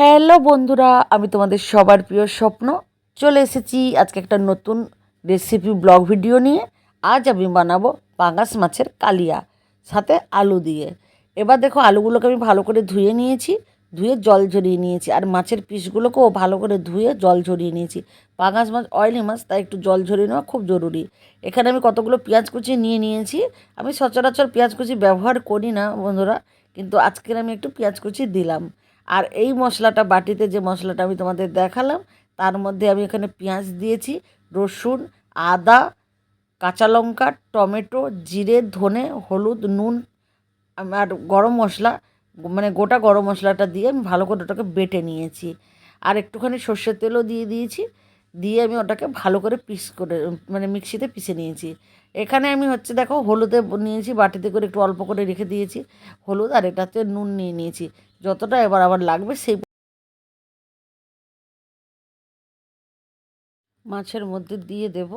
Hello বন্ধুরা, আমি তোমাদের সবার প্রিয় স্বপ্ন। চলে এসেছি আজকে একটা নতুন রেসিপি ব্লগ ভিডিও নিয়ে। আজ আমি বানাবো পাঙাশ মাছের কালিয়া, সাথে আলু দিয়ে। এবার দেখো, আলুগুলোকে আমি ভালো করে ধুয়ে নিয়েছি, ধুয়ে জল ঝরিয়ে নিয়েছি, আর মাছের পিসগুলোকেও ভালো করে ধুয়ে জল ঝরিয়ে নিয়েছি। পাঙাশ মাছ অয়েলি মাছ, তাই একটু জল ঝরিয়ে নেওয়া খুব জরুরি। এখানে আমি কতগুলো পেঁয়াজ কুচি নিয়ে নিয়েছি। আমি সচরাচর পেঁয়াজ কুচি ব্যবহার করি না বন্ধুরা, কিন্তু আজকের আমি একটু পেঁয়াজ কুচি দিলাম। আর এই মশলাটা বাটিতে যে মশলাটা আমি তোমাদের দেখালাম, তার মধ্যে আমি এখানে পেঁয়াজ দিয়েছি, রসুন, আদা, কাঁচা লঙ্কা, টমেটো, জিরে, ধনে, হলুদ, নুন আর গরম মশলা মানে গোটা গরম মশলাটা দিয়ে আমি ভালো করে ওটাকে বেটে নিয়েছি। আর একটুখানি সর্ষের তেলও দিয়ে দিয়েছি, দিয়ে আমি ওটাকে ভালো করে পিস করে মানে মিক্সিতে পিষে নিয়েছি। এখানে আমি হচ্ছে দেখো হলুদে নিয়েছি, বাটিতে করে একটু অল্প করে রেখে দিয়েছি, হলুদ আর এটাতে নুন নিয়ে নিয়েছি। যতটা এবার আবার লাগবে সেই মাছের মধ্যে দিয়ে দেব।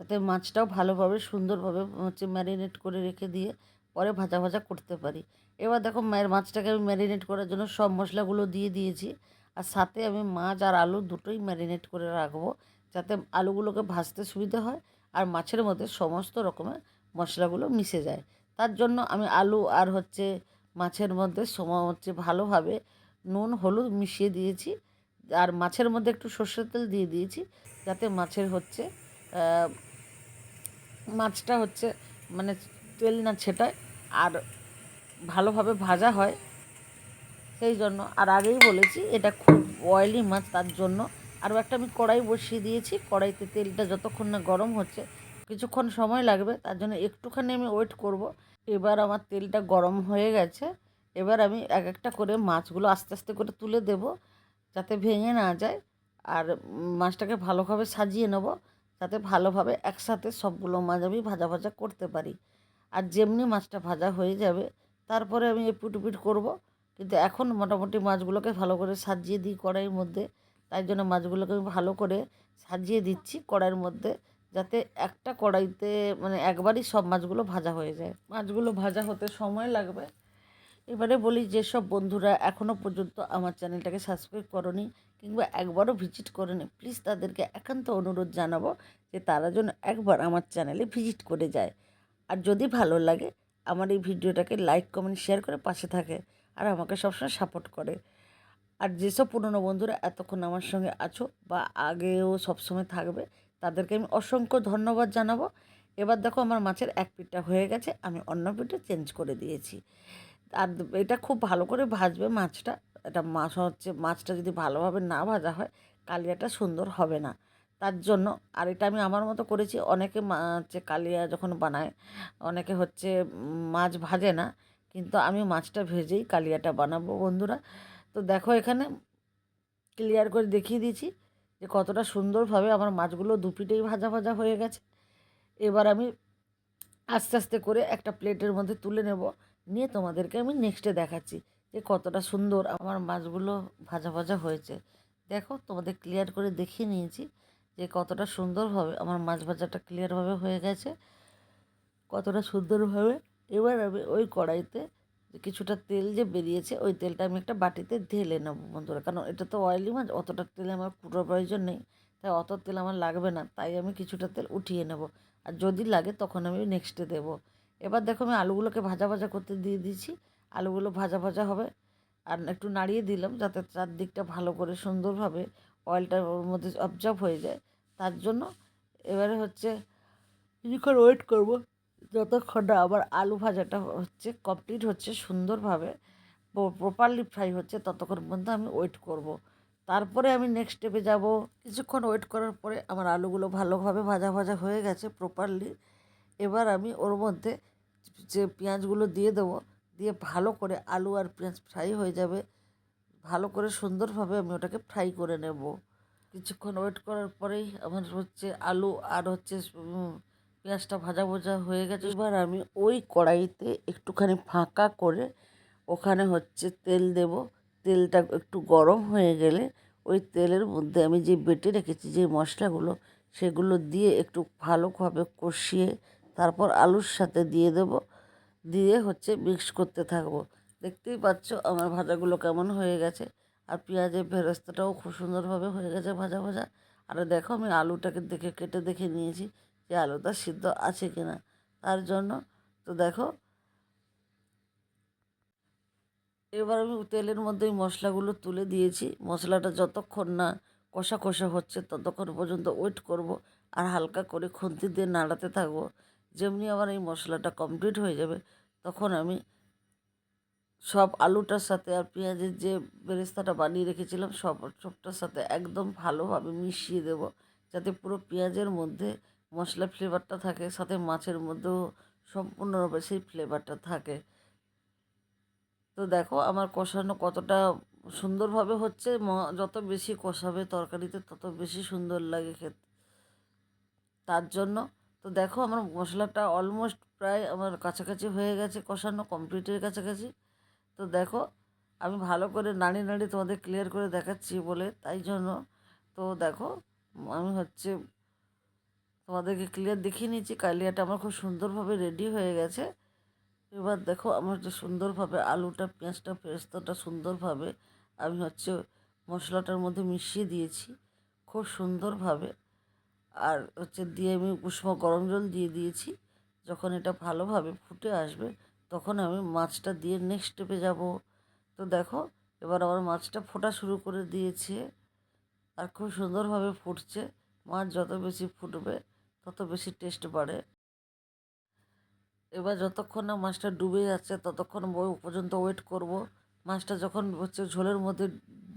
যাতে মাছটাও ভালোভাবে, সুন্দরভাবে হচ্ছে ম্যারিনেট করে রেখে দিয়ে পরে ভাজা ভাজা করতে পারি। এবার দেখো মায়ের মাছটাকে আমি ম্যারিনেট করার জন্য সব মশলাগুলো দিয়ে দিয়েছি। আর সাথে আমি মাছ আর আলু দুটোই ম্যারিনেট করে রাখব যাতে আলুগুলোকে ভাজতে সুবিধা হয় আর মাছের মধ্যে সমস্ত রকমের মশলাগুলো মিশে যায়। তার জন্য আমি আলু আর হচ্ছে মাছের মধ্যে সম হচ্ছে ভালোভাবে নুন, হলুদ মিশিয়ে দিয়েছি। আর মাছের মধ্যে একটু সর্ষের তেল দিয়ে দিয়েছি যাতে মাছের হচ্ছে মাছটা হচ্ছে মানে তেল না ছেটায় আর ভালোভাবে ভাজা হয়। সেই জন্য আর আগেই বলেছি এটা খুব অয়েলি মাছ, তার জন্য আরও একটা আমি কড়াই বসিয়ে দিয়েছি। কড়াইতে তেলটা যতক্ষণ না গরম হচ্ছে কিছুক্ষণ সময় লাগবে, তার জন্য একটুখানি আমি ওয়েট করব। এবার আমার তেলটা গরম হয়ে গেছে, এবার আমি এক একটা করে মাছগুলো আস্তে আস্তে করে তুলে দেব, যাতে ভেঙে না যায়। আর মাছটাকে ভালোভাবে সাজিয়ে নেব, যাতে ভালোভাবে একসাথে সবগুলো মাছ আমি ভাজা ভাজা করতে পারি। আর যেমনি মাছটা ভাজা হয়ে যাবে, তারপরে আমি এপুট উপিট করব। কিন্তু এখন মোটামুটি মাছগুলোকে ভালো করে সাজিয়ে দিই কড়াইয়ের মধ্যে, তাই জন্য মাছগুলোকে আমি ভালো করে সাজিয়ে দিচ্ছি কড়াইয়ের মধ্যে। যাতে একটা কড়াইতে মানে একবারই সব মাছগুলো ভাজা হয়ে যায়। মাছগুলো ভাজা হতে সময় লাগবে। এবারে বলি, যেসব বন্ধুরা এখনও পর্যন্ত আমার চ্যানেলটাকে সাবস্ক্রাইব করনি কিংবা একবারও ভিজিট করেনি প্লিজ তাদেরকে একান্ত অনুরোধ জানাব যে তারা যেন একবার আমার চ্যানেলে ভিজিট করে যায়। আর যদি ভালো লাগে, আমার এই ভিডিওটাকে লাইক কমেন্ট শেয়ার করে পাশে থাকে আর আমাকে সবসময় সাপোর্ট করে। আর যেসব পুরনো বন্ধুরা এতক্ষণ আমার সঙ্গে আছো বা আগেও সবসময় থাকবে তাদেরকে আমি অসংখ্য ধন্যবাদ জানাব। এবার দেখো আমার মাছের এক পিঠটা হয়ে গেছে, আমি অন্য পিঠে চেঞ্জ করে দিয়েছি। আর এটা খুব ভালো করে ভাজবে মাছটা। এটা মাছ হচ্ছে, মাছটা যদি ভালোভাবে না ভাজা হয়, কালিয়াটা সুন্দর হবে না। তার জন্য, আর এটা আমি আমার মতো করেছি, অনেকে হচ্ছে কালিয়া যখন বানায়, অনেকে হচ্ছে মাছ ভাজে না, কিন্তু আমি মাছটা ভেজেই কালিয়াটা বানাবো বন্ধুরা। তো দেখো এখানে ক্লিয়ার করে দেখিয়ে দিয়েছি। যে কতটা সুন্দরভাবে আমার মাছগুলো দুপিটেই ভাজা ভাজা হয়ে গেছে। এবার আমি আস্তে আস্তে করে একটা প্লেটের মধ্যে তুলে নেব। নিয়ে তোমাদেরকে আমি নেক্সটে দেখাচ্ছি যে কতটা সুন্দর আমার মাছগুলো ভাজা ভাজা হয়েছে। দেখো, তোমাদের ক্লিয়ার করে দেখিয়ে নিয়েছি যে কতটা সুন্দরভাবে আমার মাছ ভাজাটা ক্লিয়ারভাবে হয়ে গেছে। কতটা সুন্দরভাবে। এবার আমি ওই কড়াইতে কিছুটা তেল যে বেরিয়েছে, ওই তেলটা আমি একটা বাটিতে ঢেলে নেব বন্ধুরা। কারণ এটা তো অয়েলি মাছ, অতটা তেল আমার পুরো প্রয়োজন নেই। তাই অত তেল আমার লাগবে না, তাই আমি কিছুটা তেল উঠিয়ে নেব। আর যদি লাগে, তখন আমি নেক্সটে দেব। এবার দেখো আমি আলুগুলোকে ভাজা ভাজা করতে দিয়ে দিয়েছি। আলুগুলো ভাজা ভাজা হবে। আর একটু নাড়িয়ে দিলাম যাতে চারদিকটা ভালো করে সুন্দরভাবে অয়েলটা ওর মধ্যে অবজার্ভ হয়ে যায়। তার জন্য এবারে হচ্ছে কিছুক্ষণ ওয়েট করব। যতক্ষণ না আবার আলু ভাজাটা হচ্ছে কমপ্লিট হচ্ছে সুন্দরভাবে প্রপারলি ফ্রাই হচ্ছে, ততক্ষণ পর্যন্ত আমি ওয়েট করব। তারপরে আমি নেক্সট স্টেপে যাব। কিছুক্ষণ ওয়েট করার পরে আমার আলুগুলো ভালোভাবে ভাজা ভাজা হয়ে গেছে প্রপারলি এবার আমি ওর মধ্যে যে পেঁয়াজগুলো দিয়ে দেবো, দিয়ে ভালো করে আলু আর পেঁয়াজ ফ্রাই হয়ে যাবে। ভালো করে সুন্দরভাবে আমি ওটাকে ফ্রাই করে নেব। কিছুক্ষণ ওয়েট করার পরেই আমার হচ্ছে আলু আর হচ্ছে পেঁয়াজটা ভাজা ভাজা হয়ে গেছে। এবার আমি ওই কড়াইতে একটুখানি ফাঁকা করে ওখানে হচ্ছে তেল দেব। তেলটা একটু গরম হয়ে গেলে ওই তেলের মধ্যে আমি যে বেটে রেখেছি যে মশলাগুলো, সেগুলো দিয়ে একটু ভালোভাবে কষিয়ে তারপর আলুর সাথে দিয়ে দেব। দিয়ে হচ্ছে মিক্স করতে থাকব। দেখতেই পাচ্ছ আমার ভাজাগুলো কেমন হয়ে গেছে। আর পেঁয়াজের বেরেস্তাটাও খুব সুন্দরভাবে হয়ে গেছে ভাজা ভাজা। আর দেখো আমি আলুটাকে দেখে কেটে দেখে নিয়েছি। যে আলুটা সিদ্ধ আছে কিনা, তার জন্য তো দেখো, এবার আমি তেলের মধ্যে মশলাগুলো তুলে দিয়েছি। মশলাটা যতক্ষণ না কষা কষা হচ্ছে ততক্ষণ পর্যন্ত ওয়েট করব আর হালকা করে খুন্তি দিয়ে নাড়াতে থাকব। যেমনি আমার এই মশলাটা কমপ্লিট হয়ে যাবে, তখন আমি সব আলুটার সাথে আর পেঁয়াজের যে বেরেস্তাটা বানিয়ে রেখেছিলাম, সব সবটার সাথে একদম ভালোভাবে মিশিয়ে দেব, যাতে পুরো পেঁয়াজের মধ্যে মশলা ফ্লেভারটা থাকে, সাথে মাছের মধ্যেও সম্পূর্ণরূপে সেই ফ্লেভারটা থাকে। তো দেখো, আমার কষানো কতটা সুন্দরভাবে হচ্ছে যত বেশি কষাবে তরকারিতে তত বেশি সুন্দর লাগে খেতে। তার জন্য, তো দেখো, আমার মশলাটা অলমোস্ট প্রায় আমার কাছাকাছি হয়ে গেছে কষানো কমপ্লিটের কাছাকাছি। তো দেখো, আমি ভালো করে নাড়ি নাড়ি তোমাদের ক্লিয়ার করে দেখাচ্ছি বলে, তাই জন্য তো দেখো, আমি হচ্ছে তোমাদেরকে ক্লিয়ার দেখিয়ে নিচ্ছি। কালিয়াটা আমার খুব সুন্দরভাবে রেডি হয়ে গেছে। এবার দেখো আমার যে সুন্দরভাবে আলুটা, পেঁয়াজটা, পেস্তাটা সুন্দরভাবে আমি হচ্ছে মশলাটার মধ্যে মিশিয়ে দিয়েছি। খুব সুন্দরভাবে। আর হচ্ছে দিয়ে আমি উষ্ণ গরম জল দিয়ে দিয়েছি। যখন এটা ভালোভাবে ফুটে আসবে, তখন আমি মাছটা দিয়ে নেক্সট স্টেপে যাব। তো দেখো, এবার আমার মাছটা ফোটা শুরু করে দিয়েছে। আর খুব সুন্দরভাবে ফুটছে। মাছ যত বেশি ফুটবে তত বেশি টেস্ট বাড়ে। এবার যতক্ষণ না মাছটা ডুবে যাচ্ছে, ততক্ষণ পর্যন্ত ওয়েট করব। মাছটা যখন হচ্ছে ঝোলের মধ্যে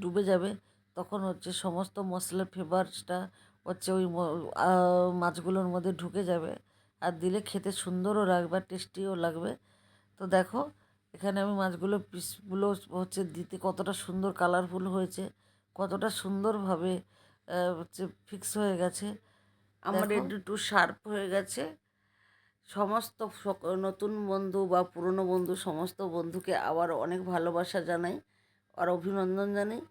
ডুবে যাবে, তখন হচ্ছে সমস্ত মশলার ফ্লেভারসটা হচ্ছে ওই মাছগুলোর মধ্যে ঢুকে যাবে। আর দিলে খেতে সুন্দরও লাগবে টেস্টিও লাগবে। তো দেখো, এখানে আমি মাছগুলো পিসগুলো হচ্ছে দিতে কতটা সুন্দর কালারফুল হয়েছে, কতটা সুন্দরভাবে হচ্ছে ফিক্স হয়ে গেছে। আমার। একটু শার্প হয়ে গেছে। সমস্ত সক- নতুন বন্ধু বা পুরনো বন্ধু সমস্ত বন্ধুকে আবার অনেক ভালোবাসা জানাই আর অভিনন্দন জানাই।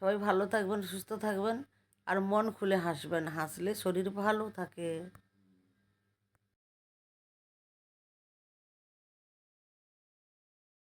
সবাই ভালো থাকবেন সুস্থ থাকবেন আর মন খুলে হাসবেন। হাসলে শরীর ভালো থাকে।